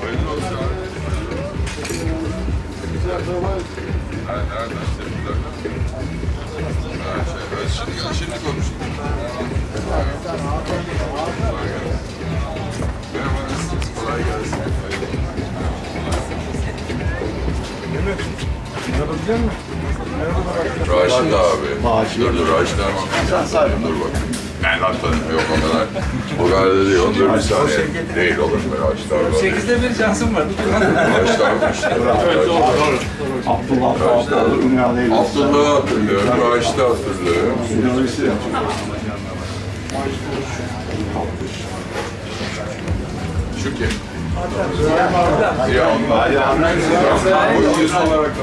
Hayırlı olsun abi. Nereden? Seninkilerden mi? Ha, şey, ben şimdi, şimdi gelsin. Merhaba, nasılsınız? Kolay gelsin. Hayırlı olsun. Raşit abi. Dur dur Raşit abi. Dur bak. Ben atladım. Yok o kadar. O kadar da değil. Onu dur bir saniye. Değil olur mu abi? Sekizde bir şansım var. Raşit abi işte. Abdullah Fatih, Ünal Eylül. Abdullah'ı hatırlıyorum. Raşit'i hatırlıyorum. Şu kim? Ya onlar. Bu yüz olarak da.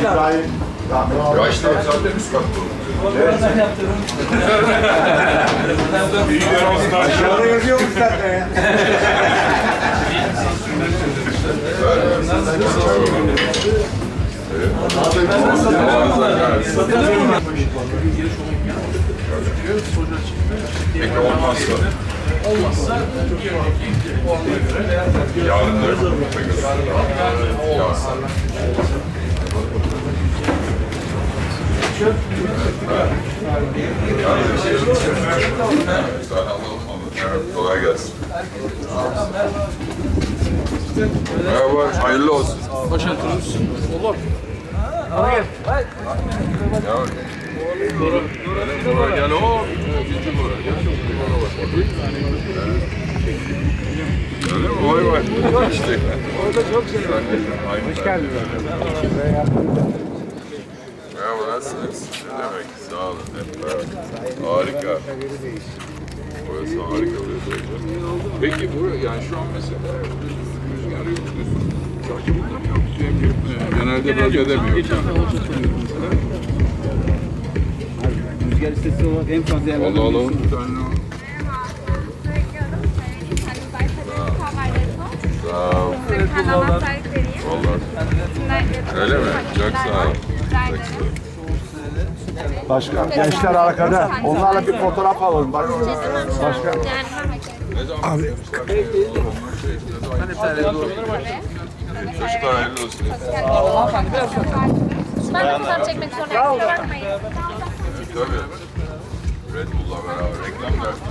İbrahim. Raşit abi zaten üst katta oturuyor. Ben yaptırdım. Aşağıda yazıyor mu zaten ya? Peki olmazsa? Olmazsa Türkiye'deki puanına göre veya Yarın Yarın. Kolay gelsin. Merhaba, hayırlı olsun. başlatırız. Olur. Ya, Bora gel o. İkinci Bora gel. Bora bak. Öyle mi? Vay vay. İşte. Orada çok şey var. Hoş geldin. Merhaba, nasılsınız? Ne demek? Sağ olun. Harika. Burası harika bir proje. Peki bu yani şu an mesela rüzgar yok diyorsun. Çarşıbında mı yok? Genelde bölgede mi yok? Rüzgar istasyonu olarak en fazla yerlerde Allah Allah. Bir tane o. Sağ ol. Vallahi. Öyle mi? Çok sağ ol. Çok sağ ol. Başkan, gençler arkada. Onlarla bir fotoğraf alalım. Bak. Başkan. Abi. Çocuklar hayırlı olsun. Ben de fotoğraf çekmek zorundayım. Kusura bakmayın. Tabii. Red Bull'la beraber reklam verdim.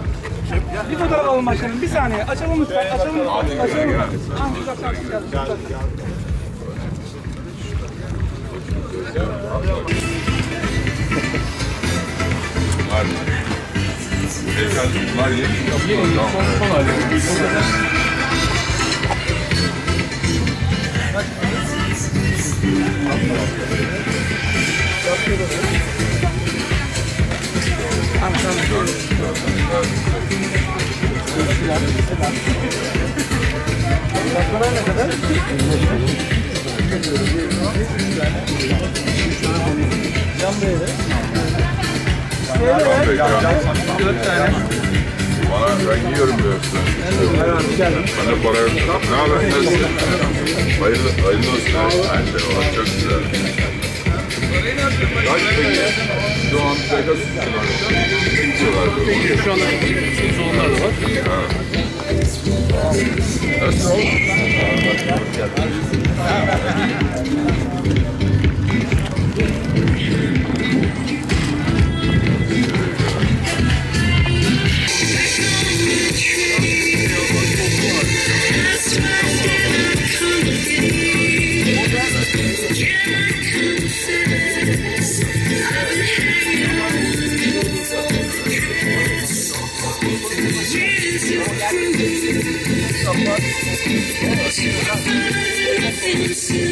Bir fotoğraf alalım başkanım. Bir saniye. Açalım lütfen. Açalım lütfen. Hadi gel gel. gel. Hadi. Beyefendi bunlar yeni mi yaptılar? Tamam. Ben bekliyorum. Bana ben yiyorum diyorsun. Bana para yok. Ne haber? Nasılsın? Hayırlı, hayırlı olsun. Ben de var. Çok güzel. Kaç peki? Şu an Pegasus var. Kimse var. Şu anda sonlar da var. Nasıl?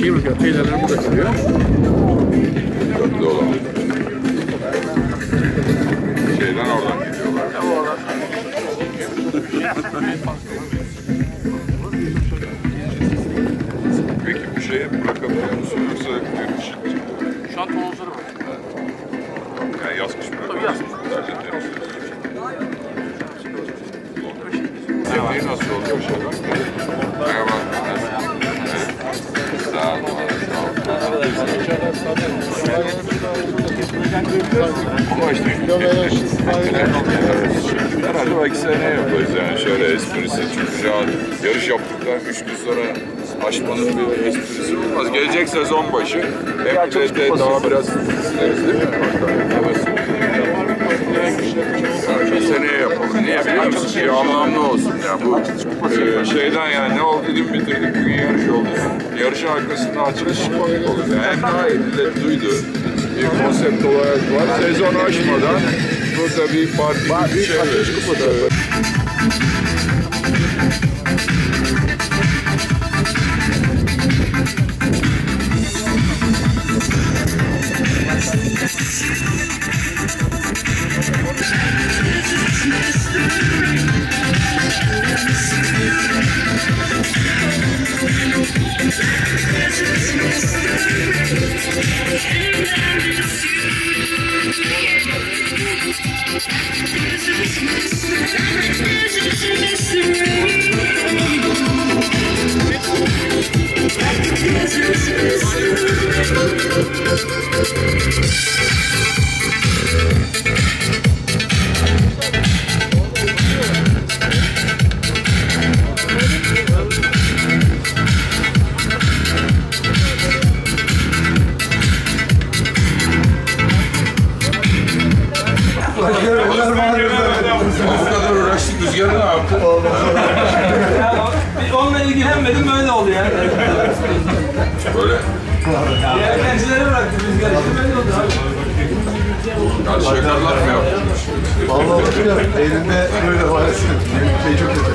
Şey bakıyor, teyzeler burada çıkıyor. Köklü olan. Şeyden oradan gidiyorlar. Peki bu şeye bırakabiliyor musun yoksa bir şey Şu an tonozları var. Yani yaz kış bırakabiliyor musunuz? Tabii yaz kış. Zemliği nasıl oluyor şeyler? Seneye yaparız yani şöyle esprisi çünkü rahat yarış yaptıktan üç gün sonra aşmanın bir esprisi olmaz. Gelecek sezon başı hem de daha biraz sileriz değil mi? Yani bir seneye yapalım. Niye biliyor musun? Bir anlamlı olsun ya. Bu e, şeyden yani ne oldu dedim bitirdik bugün yarış oldu. Yarışın arkasında açılış komik olur. Yani hem daha iyi millet duydu. Bir konsept olarak var. Sezon aşmadan burada bir parti bir karşı yakarlar mı yaptınız? Vallahi bakıyorum elinde böyle maalesef. Benim şey çok kötü.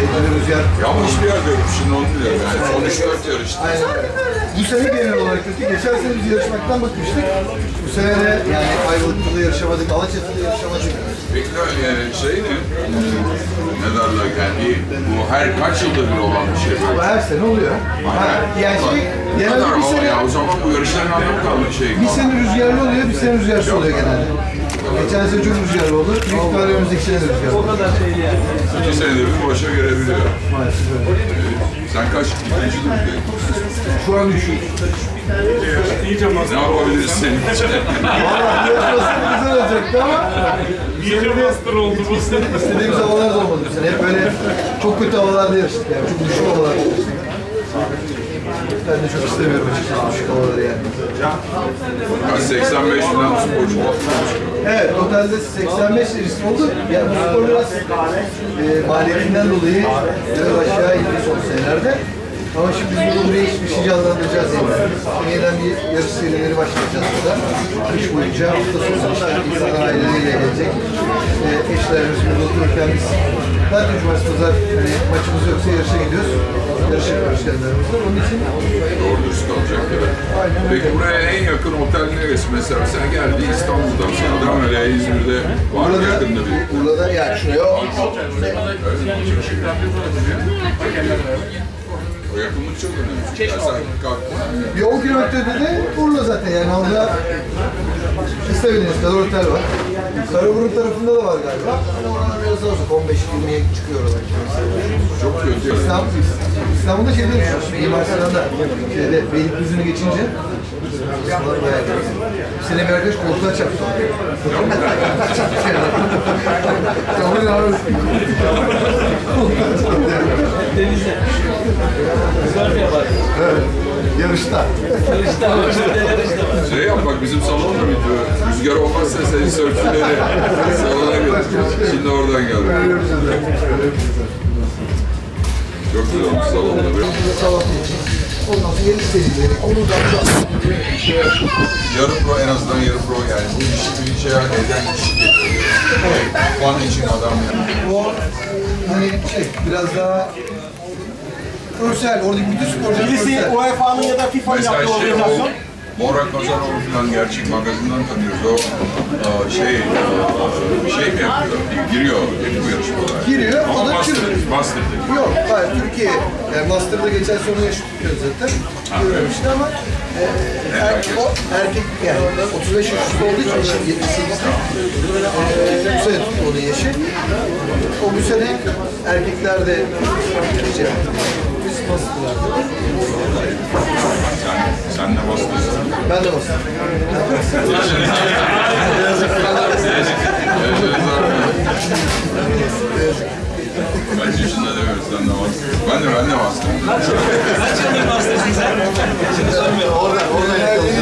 Elinde rüzgar. Yanlış bir yer görmüş şimdi onu diyorum yani. Son 3-4 yarıştı. Aynen. Bu sene genel olarak kötü. Geçen sene biz yarışmaktan bakmıştık. Bu sene de yani Ayvalık'ta da yarışamadık, Alaçatı'da yarışamadık. Peki yani şey ne? Ne derler yani bu her kaç yılda bir olan bir şey böyle. Ama her sene oluyor. Ha, yani şey, genelde bir sene, ya o zaman bu yarışların anlamı kalmadı şey. bir sene rüzgarlı oluyor, bir sene rüzgarsız oluyor genelde. Geçen sene çok rüzgarlı oldu. Büyük ihtimalle önümüzdeki sene de rüzgarlı O olur. kadar şeydi yani. İki senede bir başa gelebiliyor. Maalesef öyle. Sen kaç ikinci durumda? Şu an üçüncü. Ne yapabiliriz senin için? Valla yarışması güzel olacaktı ama İyice master oldu bu istediğimiz havalar da olmadı bu sene. Hep böyle çok kötü havalarda yarıştık yani. Çok düşük havalarda yarıştık. Ben de çok istemiyorum açıkçası düşük havaları yani. Kaç 85 falan sporcu olmuş. Evet, totalde 85 yarışım oldu. Yani bu spor biraz e, maliyetinden dolayı biraz aşağı indi son senelerde. Ama şimdi biz bunu buraya hiçbir şey canlandıracağız yani. Yeniden bir yarış serileri başlayacağız burada. Kış boyunca hafta sonu işte insan aileleriyle gelecek. E, eşlerimiz burada otururken biz zaten cumartesi pazar hani maçımız yoksa yarışa gidiyoruz. Yarış yapıyoruz kendilerimizle. Onun için Doğru dürüst kalacak ya. Peki buraya en yakın otel neresi mesela? Sen geldin İstanbul'dan sonra öyle İzmir'de var mı burada, yakında bir? burada yani şuraya o O yakınlık çok önemli. Ya sen kalktın. Bir 10 kilometrede de Urla zaten yani orada istediğiniz kadar otel var. Karaburun tarafında da var galiba. Ama oralar biraz daha uzak. 15-20'ye çıkıyor oralar. Çok kötü. İstanbul, İstanbul'da şeyde düşüyoruz. Mimar Sinan'da. Şeyde Beylikdüzü'nü geçince bayağı iyi. Bir arkadaş koltuğa çarptı. Tamam ya. Denizde. Rüzgar mı yapar? Evet. Yarışta. Yarışta var. Yarışta var. Şey yap bak bizim salon da bitiyor. Rüzgar olmazsa senin sörfçüleri salona götür. Şimdi oradan geldi. Çok güzel olmuş salonda. Ondan sonra yeni serileri. Onu da Yarı pro en azından yarı pro yani. Bu işi bir şey eden kişi getiriyor. Fan için adam yani. O hani şey biraz daha profesyonel. Oradaki bütün sporcular Birisi profesyonel. UEFA'nın ya da FIFA'nın Mesela yaptığı şey o organizasyon. Mora Kazanov falan gerçek magazinden tanıyoruz. O aa, şey aa, bir şey mi yapıyor? Giriyor hep bu yarışmalara. Giriyor, o Ama da Master, çıkıyor. Master'da. Yok, hayır Türkiye. Yani Master'da geçen sene yaş tutuyor zaten. Görmemişti ama erkek, o erkek yani 35 yaş üstü olduğu için 78'de e, bu sene tuttu onun yaşı. O bu sene erkekler de şey yaptı. Bastılar. Sen, ne basıyorsun? Ben de bastım. Kaç yaşında demiyoruz sen de bastın. Ben de ben de bastım. Kaç yıldır mastersin sen? Oradan, oradan yakaladım.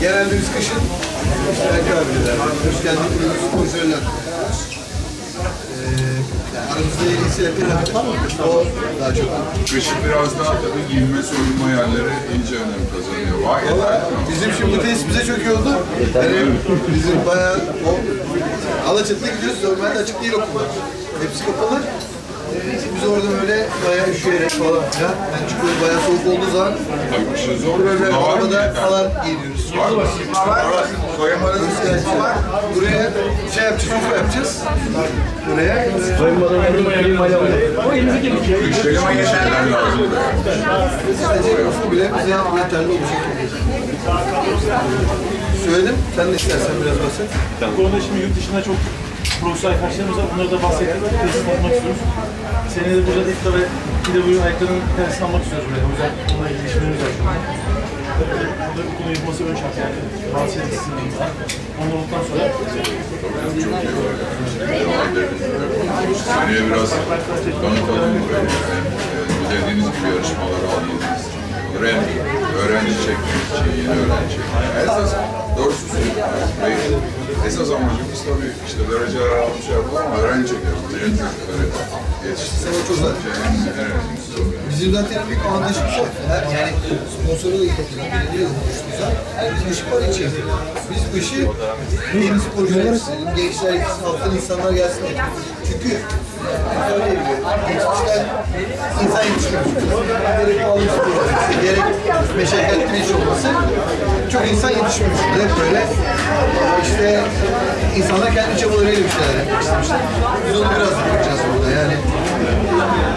Genelde biz kışın Erkek abiler, hoş geldin diyoruz, sponsorlar. Abi. O daha çok. Kışın biraz daha tabii giyinme soyunma yerleri iyice önem kazanıyor. Vay yeter. Bizim şimdi tesis bize oldu. Yani bizim bayağı o Alaçatı'da gidiyoruz. Normalde açık değil okullar. Hepsi kapalı. Biz orada böyle bayağı üşüyerek falan filan. Yani çünkü bayağı soğuk olduğu zaman Tabii kışın zor. böyle yeter? falan giyiniyoruz. Var mı? Soyunmanın ihtiyacı var. Buraya şey yapacağız, UFO yapacağız. Buraya. Soyunmadan geldim klimayla O elinizdeki Kışın iyi şeyler lazım. Sadece bile bize yeterli olacak. Söyledim. Sen de istersen biraz bahset. Bu konuda şimdi yurt dışında çok profesyonel arkadaşlarımız var. Bunları da bahsettik. Teslim olmak istiyoruz. Seneye de burada İFTA ve PW ayaklarının tersini almak istiyoruz buraya. O yüzden onunla ilgili işlerimiz var şu an. Burada bu konu yapılması ön şart yani. Rahatsız edilsin. Onlar olduktan sonra Seneye biraz tanıtalım burayı. Yani, e, dediğiniz gibi yarışmaları. Bunları hem öğrenci çekmek için, yeni öğrenci. Esas, doğrusu söylüyorum. Esas amacımız tabii işte dereceler almış şey yapalım ama öğrenci çekelim. Yetiştirelim. O çok o. Bizim zaten büyük avantajımız o. Her, yani sponsoru da getirdik. Belediye konuştuysa. Bizim ışık var için. Biz ışığı yeni sporcular istedim. Gençler gitsin, alttan insanlar gelsin. Çünkü öyle bir geçmişten insan yetişmiyor. Gerek pahalı bir olması, gerek meşakkatli bir iş olması çok insan yetişmiyor. Hep böyle işte insanlar kendi çabalarıyla bir şeyler istemişler. Biz onu biraz yapacağız burada yani.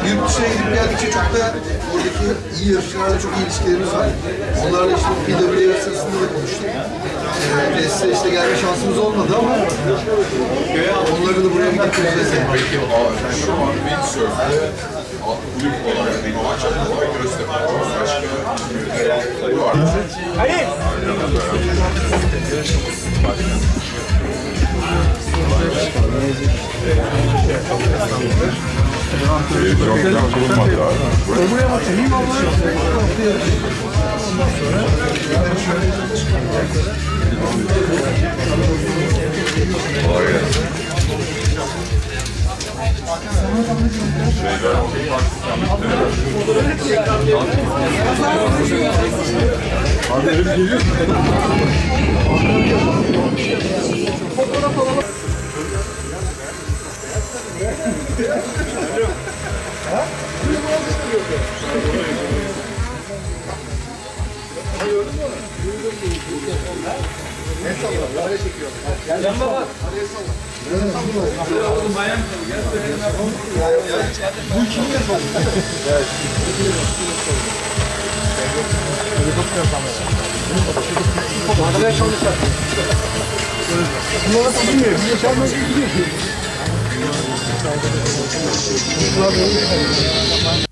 Yurt dışına gidip geldikçe çok da buradaki iyi yarışçılarla çok iyi ilişkilerimiz var. Onlarla işte PWA sırasında da konuştuk. Ee, size işte gelme şansımız olmadı ama onları da buraya bir getireceğiz yani. Peki şu an windsurf'te alt kulüp olarak Alaçatı var, Göztepe var. Başka bir var. Hayır. Televizyondan kurulmadı abi. Buraya bakayım ama ondan sonra Kolay gelsin. Şeyler, Abi geliyor. Gördün mü? Duydum bu ilk defa. Ne salla? Araya çekiyorum. Gel baba. Araya salla. Biraz salla. Oğlum bayan kıl. Gel söyle. Bu ikinci defa. Evet. Helikopter kamerası. Helikopter çalışacak. Bunlara tutmuyor. Bunlar çalmaz gidiyor. Bunlar benim.